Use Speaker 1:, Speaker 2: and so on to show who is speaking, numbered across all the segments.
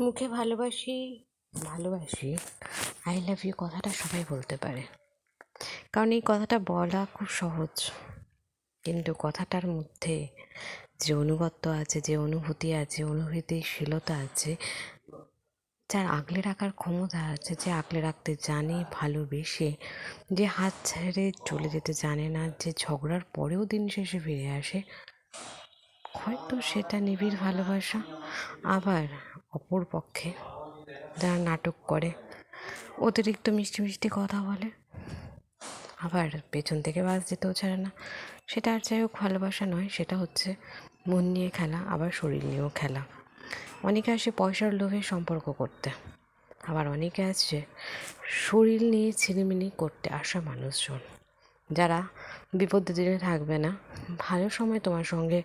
Speaker 1: মুখে ভালোবাসি ভালোবাসি। আই লাভ ইউ কথাটা সবাই বলতে পারে। কারণ এই কথাটা বলা খুব সহজ। কিন্তু কথাটার মধ্যে যে অনুগত্য আছে, যে অনুভূতি আছে, অনুভূতিশীলতা আছে, যার আগলে রাখার ক্ষমতা আছে, যে আগলে রাখতে জানে, ভালোবেসে, যে হাত ছেড়ে চলে যেতে জানে না, যে ঝগড়ার পরেও দিন শেষে ফিরে আসে, হয়তো সেটা নিবিড় ভালোবাসা। আবার অপর পক্ষে যারা নাটক করে, অতিরিক্ত মিষ্টি মিষ্টি কথা বলে, আবার পেছন থেকে বাস যেতেও ছাড়ে না। সেটা আর যাই হোক ভালোবাসা নয়, সেটা হচ্ছে মন নিয়ে খেলা, আবার শরীর নিয়েও খেলা। অনেকে আসে পয়সার লোভে সম্পর্ক করতে, আবার অনেকে আসছে শরীর নিয়ে ছিনিমিনি করতে আসা মানুষজন। যারা বিপদের দিনে থাকবে না, ভালো সময় তোমার সঙ্গে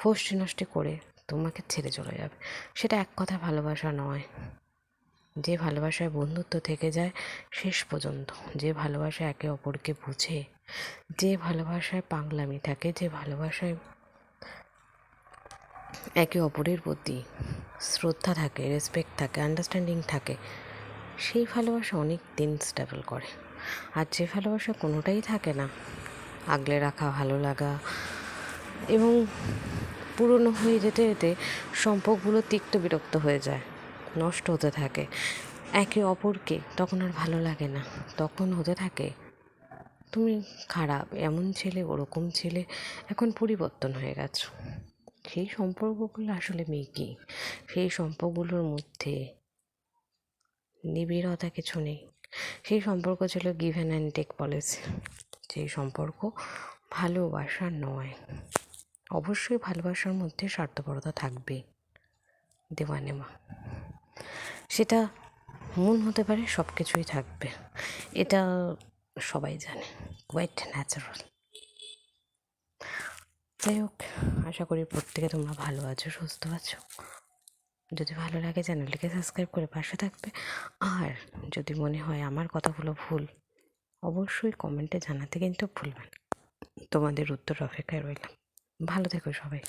Speaker 1: ফষ্টি নষ্টি করে তোমাকে ছেড়ে চলে যাবে। সেটা এক কথা ভালোবাসা নয়। যে ভালোবাসায় বন্ধুত্ব থেকে যায় শেষ পর্যন্ত। যে ভালোবাসা একে অপরকে বুঝে। যে ভালোবাসায় পাগলামি থাকে, যে ভালোবাসায় একে অপরের প্রতি শ্রদ্ধা থাকে রেসপেক্ট থাকে আন্ডারস্ট্যান্ডিং থাকে, সেই ভালোবাসা অনেক দিন স্টেবল করে। আর যে ভালোবাসা কোনোটাই থাকে না। আগলে রাখা, ভালো লাগা এবং পুরনো হয়ে যেতে যেতে সম্পর্কগুলো তিক্ত বিরক্ত হয়ে যায়, নষ্ট হতে থাকে। একে অপরকে তখন আর ভালো লাগে না। তখন হতে থাকে, তুমি খারাপ, এমন ছেলে, ওরকম ছেলে, এখন পরিবর্তন হয়ে গেছো। সেই সম্পর্কগুলো আসলে মেয়ে কি? সেই সম্পর্কগুলোর মধ্যে নিবিড়তা কিছু নেই। সেই সম্পর্ক ছিল গিভেন অ্যান্ড টেক পলিসি সেই সম্পর্ক ভালোবাসা নয়। অবশ্যই ভালোবাসার মধ্যে স্বার্থপরতা থাকবে। দেওয়া নেওয়া সেটা মন হতে পারে সব কিছুই থাকবে। এটা সবাই জানে। কোয়াইট ন্যাচারাল যাই হোক, আশা করি প্রত্যেকে তোমরা ভালো আছো, সুস্থ আছো। যদি ভালো লাগে চ্যানেলটিকে সাবস্ক্রাইব করে পাশে থাকবে। আর যদি মনে হয় আমার কথাগুলো ভুল, অবশ্যই কমেন্টে জানাতে কিন্তু ভুলবেন তোমাদের উত্তর অপেক্ষায় রইলাম। ভালো থেকো সবাই।